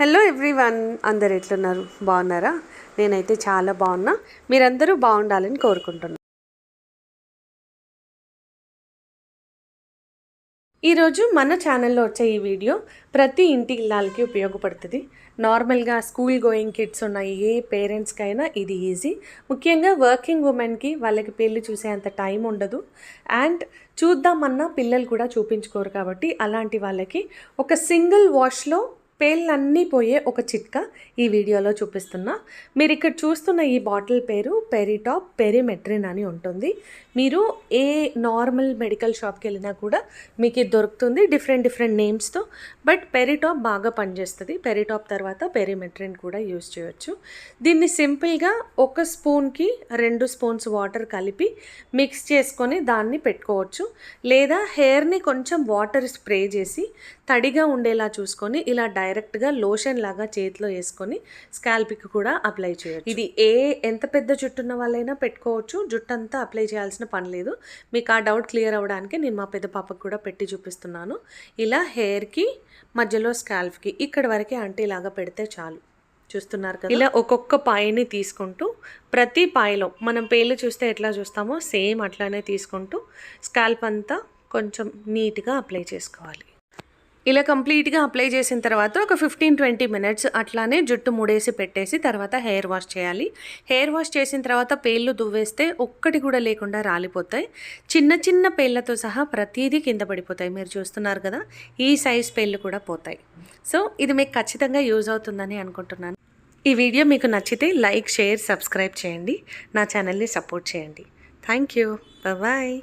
Hello everyone అందరు ఎట్లున్నారు? బాగున్నారా? నేనైతే చాలా బాగున్నా. మీరందరూ బాగుండాలని కోరుకుంటున్నాను ఈరోజు మన ఛానల్లో వచ్చే ఈ వీడియో ప్రతి ఇంటి ఇళ్ళకి ఉపయోగపడుతుంది. నార్మల్గా స్కూల్ గోయింగ్ కిడ్స్ ఉన్న ఏ పేరెంట్స్కైనా ఇది ఈజీ. ముఖ్యంగా వర్కింగ్ ఉమెన్కి వాళ్ళకి పెళ్ళి చూసేంత టైం ఉండదు. అండ్ చూద్దామన్నా పిల్లలు కూడా చూపించుకోరు కాబట్టి అలాంటి వాళ్ళకి ఒక సింగిల్ వాష్లో పేర్లన్నీ పోయే ఒక చిట్కా ఈ వీడియోలో చూపిస్తున్నా. మీరు ఇక్కడ చూస్తున్న ఈ బాటిల్ పేరు పెరిటాప్ పెరిమెట్రిన్ అని ఉంటుంది. మీరు ఏ నార్మల్ మెడికల్ షాప్కి వెళ్ళినా కూడా మీకు ఇది దొరుకుతుంది డిఫరెంట్ డిఫరెంట్ నేమ్స్తో. బట్ పెరిటాప్ బాగా పనిచేస్తుంది. పెరిటాప్ తర్వాత పెరిమెట్రిన్ కూడా యూజ్ చేయొచ్చు. దీన్ని సింపుల్గా ఒక స్పూన్కి రెండు స్పూన్స్ వాటర్ కలిపి మిక్స్ చేసుకొని దాన్ని పెట్టుకోవచ్చు. లేదా హెయిర్ని కొంచెం వాటర్ స్ప్రే చేసి తడిగా ఉండేలా చూసుకొని ఇలా డై డైరెక్ట్గా లోషన్ లాగా చేతిలో వేసుకొని స్కాల్ప్కి కూడా అప్లై చేయొచ్చు. ఇది ఏ ఎంత పెద్ద జుట్టు ఉన్న వాళ్ళైనా పెట్టుకోవచ్చు. జుట్టు అంతా అప్లై చేయాల్సిన పని లేదు. మీకు ఆ డౌట్ క్లియర్ అవ్వడానికి నేను మా పెద్ద పాపకు కూడా పెట్టి చూపిస్తున్నాను. ఇలా హెయిర్కి మధ్యలో స్కాల్ప్కి ఇక్కడ వరకే అంటే ఇలాగా పెడితే చాలు. చూస్తున్నారు కదా? ఇలా ఒక్కొక్క పాయని తీసుకుంటూ ప్రతి పాయలో మనం పేర్లు చూస్తే ఎట్లా చూస్తామో సేమ్ అట్లానే తీసుకుంటూ స్కాల్ప్ అంతా కొంచెం నీట్గా అప్లై చేసుకోవాలి. ఇలా కంప్లీట్గా అప్లై చేసిన తర్వాత ఒక ఫిఫ్టీన్ ట్వంటీ మినిట్స్ అట్లానే జుట్టు ముడేసి పెట్టేసి తర్వాత హెయిర్ వాష్ చేయాలి. హెయిర్ వాష్ చేసిన తర్వాత పేర్లు దువ్వేస్తే ఒక్కటి కూడా లేకుండా రాలిపోతాయి. చిన్న చిన్న పేర్లతో సహా ప్రతిదీ కింద పడిపోతాయి. మీరు చూస్తున్నారు కదా ఈ సైజ్ పేర్లు కూడా పోతాయి. సో ఇది మీకు ఖచ్చితంగా యూజ్ అవుతుందని అనుకుంటున్నాను. ఈ వీడియో మీకు నచ్చితే లైక్ షేర్ సబ్స్క్రైబ్ చేయండి. నా ఛానల్ని సపోర్ట్ చేయండి. Thank you. బాయ్.